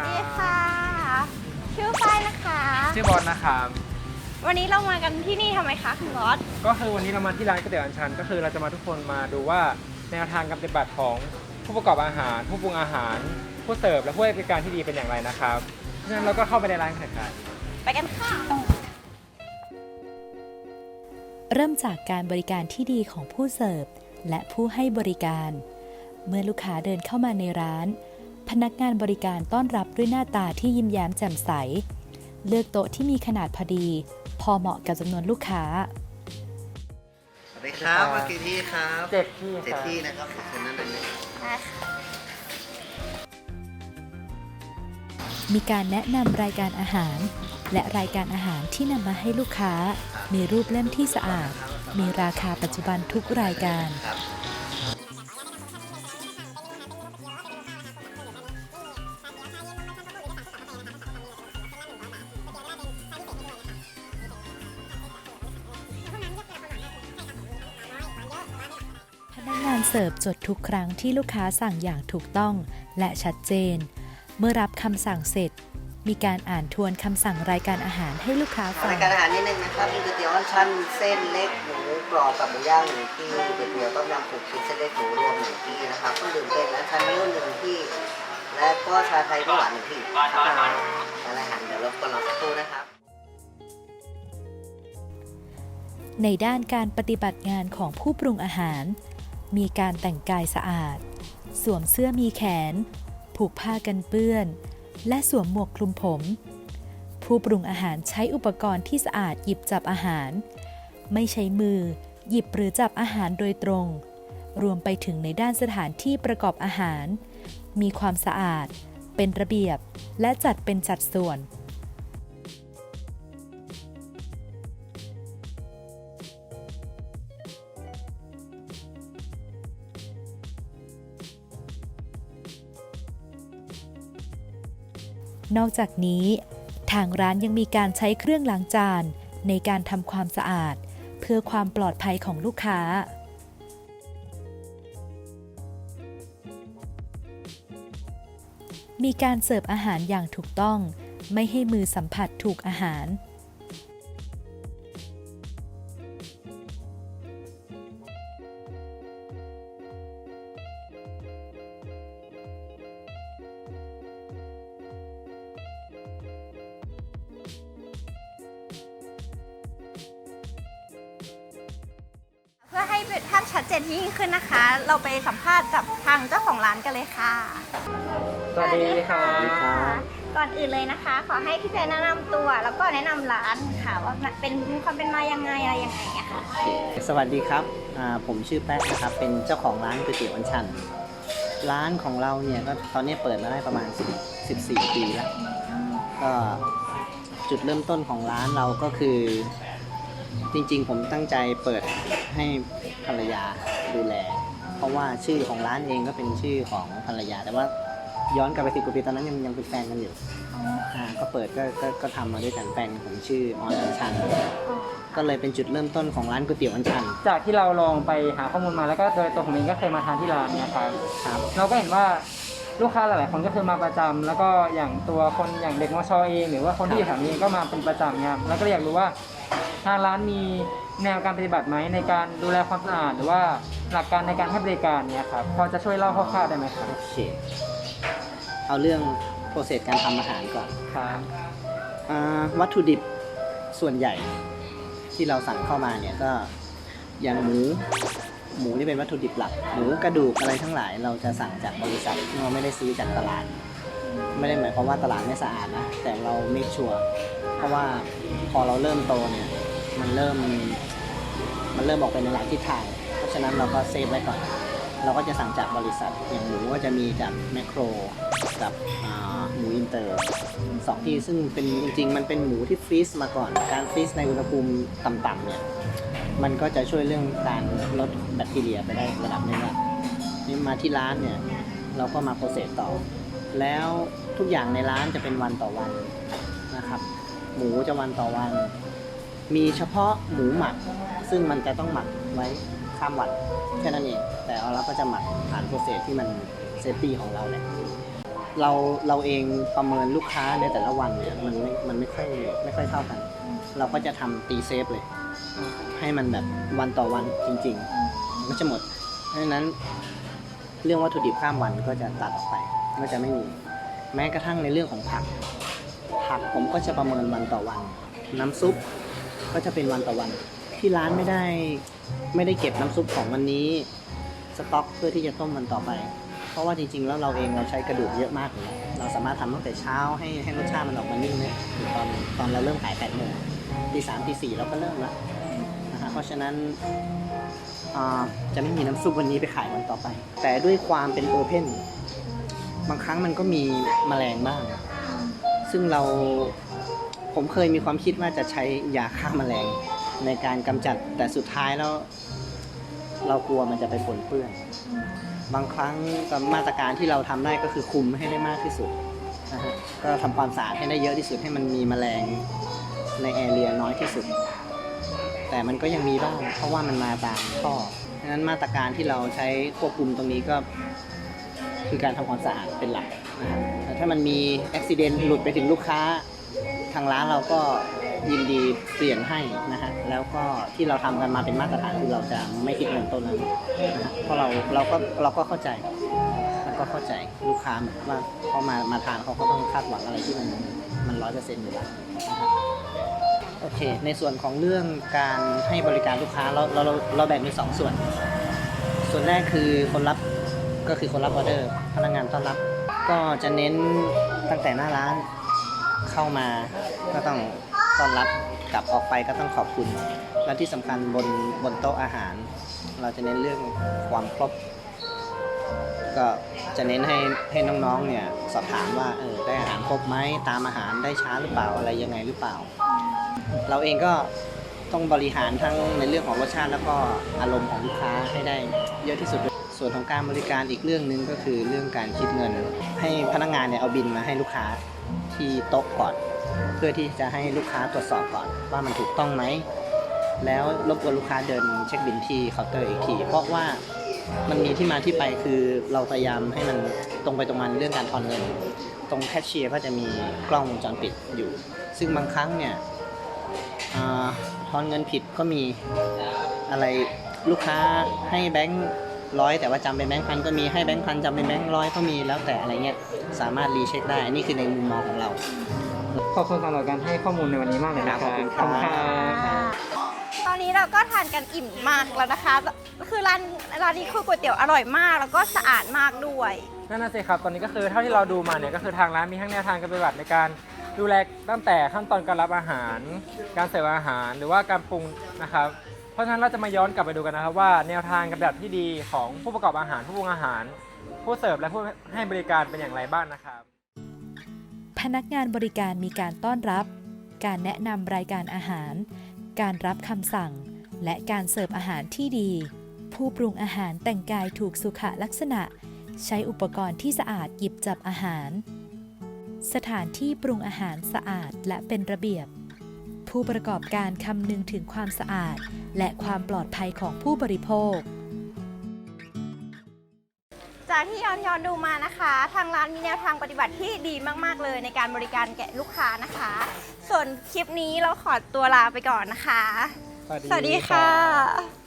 ครับดีค่ะ ชื่อฝ้ายนะคะ ชื่อบอลนะครับ วันนี้เรามากันที่นี่ทำไมคะคุณบอสก็คือวันนี้เรามาที่ร้านก๋วยเตี๋ยวอันชัน ก็คือเราจะมาทุกคนมาดูว่าแนวทางการปฏิบัติของผู้ประกอบอาหาร ผู้ปรุงอาหาร ผู้เสิร์ฟและผู้ให้บริการที่ดีเป็นอย่างไรนะครับเพราะฉะนั้นเราก็เข้าไปในร้านกันเถอะครับไปกันค่ะ เริ่มจากการบริการที่ดีของผู้เสิร์ฟและผู้ให้บริการ เมื่อลูกค้าเดินเข้ามาในร้าน พนักงานบริการต้อนรับด้วยหน้าตาที่ยิ้มแย้มแจ่มใส เลือกโต๊ะที่มีขนาดพอดี พอเหมาะกับจำนวนลูกค้า สวัสดีครับมากี่ที่ครับเจ็ดที่เจ็ดครับที่นะครับคนนั้นเป็นหนึ่งมีการแนะนำรายการอาหาร และรายการอาหารที่นำมาให้ลูกค้า มีรูปเล่มที่สะอาด มีราคาปัจจุบันทุกรายการ ครับ กงานเสิร์ฟจดทุกครั้งที่ลูกค้าสั่งอย่างถูกต้องและชัดเจน เมื่อรับคำสั่งเสร็จ มีการอ่านทวนคำสั่งรายการอาหารให้ลูกค้าฟัรางยการอาหารนิดนึงนะครับมีก๋วยเตี๋ยวอันชันเส้นเล็กหมูกรอบกับหมูย่างหนึ่งที่ก๋วยเตี๋ยวต้มยำผูกชิ้นเส้นเล็กหมูรวมหนึ่งที่นะครับเครื่องดื่มเป็นอันชันรุ่นหนึ่งที่ และก็ชาไทยข้าวหวานหนึ่งที่อะไรอาหารเดี๋ยวรบกวนรอสักครู่นะครับในด้านการปฏิบัติงานของผู้ปรุงอาหาร มีการแต่งกายสะอาด สวมเสื้อมีแขน ผูกผ้ากันเปื้อน และสวมหมวกคลุมผม ผู้ปรุงอาหารใช้อุปกรณ์ที่สะอาดหยิบจับอาหาร ไม่ใช้มือ หยิบหรือจับอาหารโดยตรง รวมไปถึงในด้านสถานที่ประกอบอาหาร มีความสะอาด เป็นระเบียบ และจัดเป็นสัดส่วน นอกจากนี้ ทางร้านยังมีการใช้เครื่องล้างจาน ในการทำความสะอาด เพื่อความปลอดภัยของลูกค้า มีการเสิร์ฟอาหารอย่างถูกต้อง ไม่ให้มือสัมผัสถูกอาหาร เจนยิ่งขึ้นนะคะ เราไปสัมภาษณ์กับทางเจ้าของร้านกันเลยค่ะ สวัสดีครับก่อนอื่นเลยนะคะ ขอให้พี่เจแนะนำตัว แล้วก็แนะนำร้านค่ะ ว่าเป็นมีความเป็นมายังไงอะไรยังไงอะค่ะสวัสดีครับอ่าผมชื่อแป๊ะนะครับ เป็นเจ้าของร้านก๋วยเตี๋ยวอันชัน ร้านของเราเนี่ยก็ตอนนี้เปิดมาได้ประมาณ10 14 ปีแล้ว ก็จุดเริ่มต้นของร้านเราก็คือ จริงๆ ผมตั้งใจเปิดให้ภรรยาดูแล เพราะว่าชื่อของร้านเองก็เป็นชื่อของภรรยา แต่ว่าย้อนกลับไปสิบกว่าปีตอนนั้นยังยังเป็นแฟนกันอยู่อ่าก็เปิดก็ก็ก็ทำมาด้วยกันแฟนผมชื่อออนอัญชัน ก็เลยเป็นจุดเริ่มต้นของร้านก๋วยเตี๋ยวอัญชัน จากที่เราลองไปหาข้อมูลมาแล้วก็โดยตัวผมเองก็เคยมาทานที่ร้านเนะครับ ครับ เราก็เห็นว่า ลูกค้าหลาย ๆ คนก็คือมาประจำแล้วก็อย่างตัวคนอย่างเด็กมชเองหรือว่าคนที่อยู่แถวนี้ก็มาเป็นประจำครับแล้วก็เลยอยากรู้ว่าทางร้านมีแนวการปฏิบัติไหมในการดูแลความสะอาดหรือว่าหลักการในการให้บริการเนี่ยครับพอจะช่วยเล่าคร่าว ๆ ได้ไหมครับโอเค เอาเรื่องโปรเซสการทำอาหารก่อนครับอ่าวัตถุดิบส่วนใหญ่ที่เราสั่งเข้ามาเนี่ยก็อย่างหมู หมูที่เป็นวัตถุดิบหลัก หมูกระดูกอะไรทั้งหลาย เราจะสั่งจากบริษัทเราไม่ได้ซื้อจากตลาด ไม่ได้หมายความว่าตลาดไม่สะอาดนะ แต่เราไม่ชัวร์เพราะว่าพอเราเริ่มโตเนี่ย มันเริ่ม มันเริ่มออกไปในหลายทิศทาง เพราะฉะนั้นเราก็เซฟไว้ก่อน เราก็จะสั่งจากบริษัทอย่างหมูก็จะมีจากแมคโครกับหมูอินเตอร์สองที่ซึ่งเป็นจริงๆ มันเป็นหมูที่ฟรีซมาก่อน การฟรีซในอุณหภูมิต่ำๆเนี่ยมันก็จะช่วยเรื่องการลดแบคทีเรียไปได้ระดับหนึงละนี่มาที่ร้านเนี่ยเราก็มาโปรเซสต่อ แล้วทุกอย่างในร้านจะเป็นวันต่อวันนะครับ หมูจะวันต่อวัน มีเฉพาะหมูหมัก ซึ่งมันจะต้องหมักไว้ข้ามวันแค่นั้นเอง แต่เอาเราก็จะหมักผ่านโปรเซสที่มันเซฟตี้ของเราแหละเราเราเองประเมินลูกค้าในแต่ละวันเนี่ยมันไม่มันไม่ค่อยไม่ค่อยเท่ากัน เราก็จะทำตีเซฟเลย ให้มันแบบวันต่อวันจริงๆมันก็จะหมด เพราะฉะนั้นเรื่องวัตถุดิบข้ามวันก็จะตัดออกไปก็จะไม่มี แม้กระทั่งในเรื่องของผัก ผักผมก็จะประเมินวันต่อวัน น้ำซุปก็จะเป็นวันต่อวัน ที่ร้านไม่ได้ไม่ได้เก็บน้ำซุปของวันนี้ สต็อกเพื่อที่จะต้มวันต่อไป เพราะว่าจริงๆ แล้วเราเองเราใช้กระดูกเยอะมากเลยเราสามารถทำตั้งแต่เช้าให้ให้รสชาติมันออกมานิ่งเนี่ยถึงตอนตอนเราเริ่มขายแปดโมงตีสามตีสี่เราก็เริ่มล้วนะฮะเพราะฉะนั้นอ่าจะไม่มีน้ำซุปวันนี้ไปขายวันต่อไป แต่ด้วยความเป็นโอเพนบางครั้งมันก็มีแมลงบ้าง ซึ่งเราผมเคยมีความคิดว่าจะใช้ยาฆ่าแมลงในการกำจัดแต่สุดท้ายแล้ว เรากลัวมันจะไปปนเปื้อน บางครั้งมาตรการที่เราทำได้ก็คือคุมให้ได้มากที่สุดนะฮะก็ทำความสะอาดให้ได้เยอะที่สุดให้มันมีแมลงในแอเรียน้อยที่สุด แต่มันก็ยังมีบ้างเพราะว่ามันมาตามท่อดังนั้นมาตรการที่เราใช้ควบคุมตรงนี้ก็คือการทำความสะอาดเป็นหลักนะฮะแต่ถ้ามันมีอุบิเหตุหลุดไปถึงลูกค้า ทางร้านเราก็ยินดีเปลี่ยนให้นะฮะแล้วก็ที่เราทำกันมาเป็นมาตรฐานคือเราจะไม่คิดเงินต้นนั้นนะฮะเพราะเราเราก็เราก็เข้าใจแล้วก็เข้าใจลูกค้าว่าเขามามาทานเขาก็ต้องคาดหวังอะไรที่มันมันร้อยเปอร์เซ็นต์อยู่แล้วนะฮะโอเค ในส่วนของเรื่องการให้บริการลูกค้าเราเราเราเราแบ่งเป็นสองส่วน ส่วนแรกคือคนรับก็คือคนรับออเดอร์พนักงานต้อนรับ ก็จะเน้นตั้งแต่หน้าร้าน เข้ามาก็ต้องต้อนรับกลับออกไปก็ต้องขอบคุณ และที่สำคัญบนบนโต๊ะอาหาร เราจะเน้นเรื่องความครบ ก็จะเน้นให้ให้น้องๆเนี่ยสอบถามว่าเออได้อาหารครบไหมตามอาหารได้ช้าหรือเปล่าอะไรยังไงหรือเปล่า เราเองก็ต้องบริหารทั้งในเรื่องของรสชาติแล้วก็อารมณ์ของลูกค้าให้ได้เยอะที่สุด ส่วนของการบริการอีกเรื่องหนึ่งก็คือเรื่องการคิดเงิน ให้พนักงานเนี่ยเอาบินมาให้ลูกค้า ที่โต๊ะก่อน เพื่อที่จะให้ลูกค้าตรวจสอบก่อนว่ามันถูกต้องไหม แล้วรบกวนลูกค้าเดินเช็คบินที่เคาน์เตอร์อีกทีเพราะว่ามันมีที่มาที่ไปคือเราพยายามให้มันตรงไปตรงมาเรื่องการทอนเงิน ตรงแคชเชียร์ก็จะมีกล้องวงจรปิดอยู่ ซึ่งบางครั้งเนี่ยอทอนเงินผิดก็มีอะไรลูกค้าให้แบงค์ ร้อยแต่ว่าจำเป็นแบงค์พันก็มีให้แบงค์พันจำเป็นแบงค์ร้อยก็มีแล้วแต่อะไรเงี้ยสามารถรีเช็คได้อันนี่คือในมุมมองของเรา ขอบคุณสำหรับการให้ข้อมูลในวันนี้มากเลยนะครับขอบคุณครับบตอนนี้เราก็ทานกันอิ่มมากแล้วนะคะ คือร้านร้านนี้คือก๋วยเตี๋ยวอร่อยมาก แล้วก็สะอาดมากด้วยนั่นน่ะสิครับตอนนี้ก็คือเท่าที่เราดูมาเนี่ยก็คือทางร้านมีทั้งแนวทางการปฏิบัติในการดูแลตั้งแต่ขั้นตอนการรับอาหาร การเสิร์ฟอาหารหรือว่าการปรุงนะครับ เพราะฉะนั้นเราจะมาย้อนกลับไปดูกันนะครับว่าแนวทางการปฏิบัติที่ดีของผู้ประกอบอาหารผู้ปรุงอาหาร ผู้เสิร์ฟและผู้ให้บริการเป็นอย่างไรบ้างนะครับ พนักงานบริการมีการต้อนรับ การแนะนำรายการอาหาร การรับคำสั่ง และการเสิร์ฟอาหารที่ดี ผู้ปรุงอาหารแต่งกายถูกสุขลักษณะ ใช้อุปกรณ์ที่สะอาดหยิบจับอาหาร สถานที่ปรุงอาหารสะอาดและเป็นระเบียบ ผู้ประกอบการคำนึงถึงความสะอาด และความปลอดภัยของผู้บริโภค จากที่ย้อนย้อนดูมานะคะ ทางร้านมีแนวทางปฏิบัติที่ดีมาก ๆ เลยในการบริการแก่ลูกค้านะคะ ส่วนคลิปนี้เราขอตัวลาไปก่อนนะคะ สวัสดีค่ะ